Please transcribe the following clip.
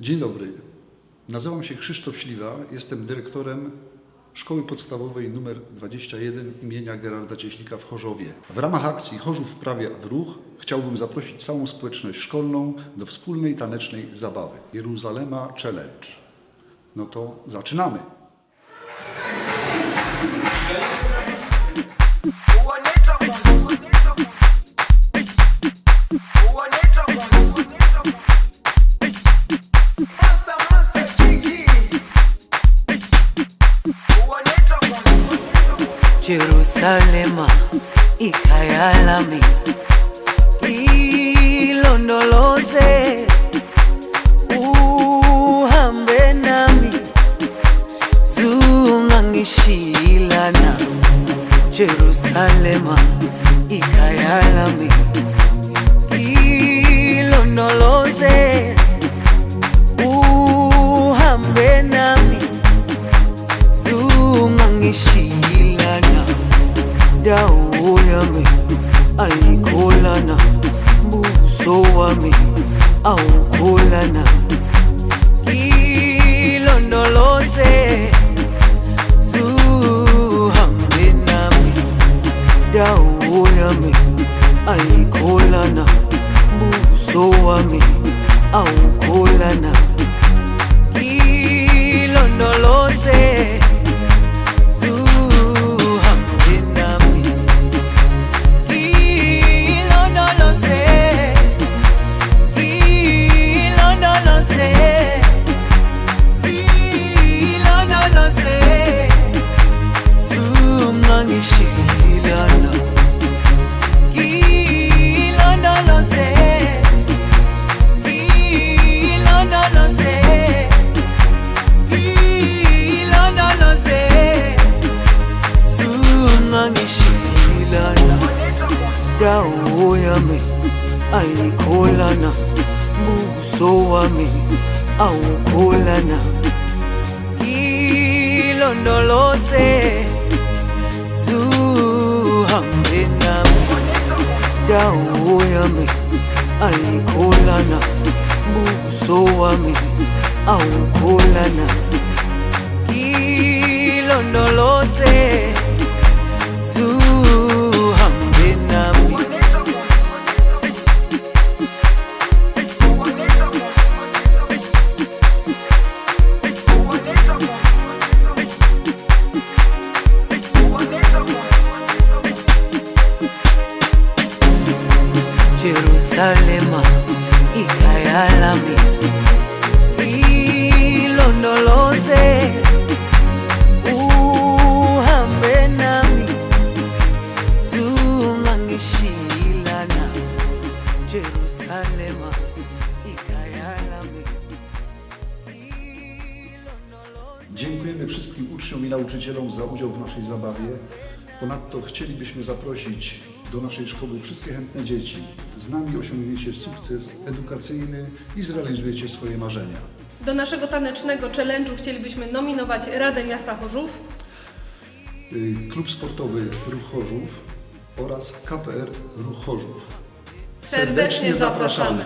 Dzień dobry. Nazywam się Krzysztof Śliwa, jestem dyrektorem Szkoły Podstawowej nr 21 imienia Gerarda Cieślika w Chorzowie. W ramach akcji Chorzów wprawia w ruch chciałbym zaprosić całą społeczność szkolną do wspólnej tanecznej zabawy Jeruzalema Challenge. No to zaczynamy. Jerusalema ikayalami. Ilondoloze uhambe nami. Zungangishilana Jerusalema ikayalami. Ilondoloze uhambe nami. Zungangishilana dawo yami ayikholana buso wami awukholana ilondoloze zuhambe nami dawo yami ayikholana buso wami awukholana zungangishilana dawo yami ayikholana buso wami awukholana ilondoloze zuhambe nami dawo yami ayikholana buso wami awukholana ilondoloze Lami ilondoloze. Dziękujemy wszystkim uczniom i nauczycielom za udział w naszej zabawie. Ponadto chcielibyśmy zaprosić do naszej szkoły wszystkie chętne dzieci. Z nami osiągniecie sukces edukacyjny i zrealizujecie swoje marzenia. Do naszego tanecznego challenge'u chcielibyśmy nominować Radę Miasta Chorzów. Y, Klub Sportowy Ruch Chorzów oraz KPR Ruch Chorzów. Serdecznie zapraszamy.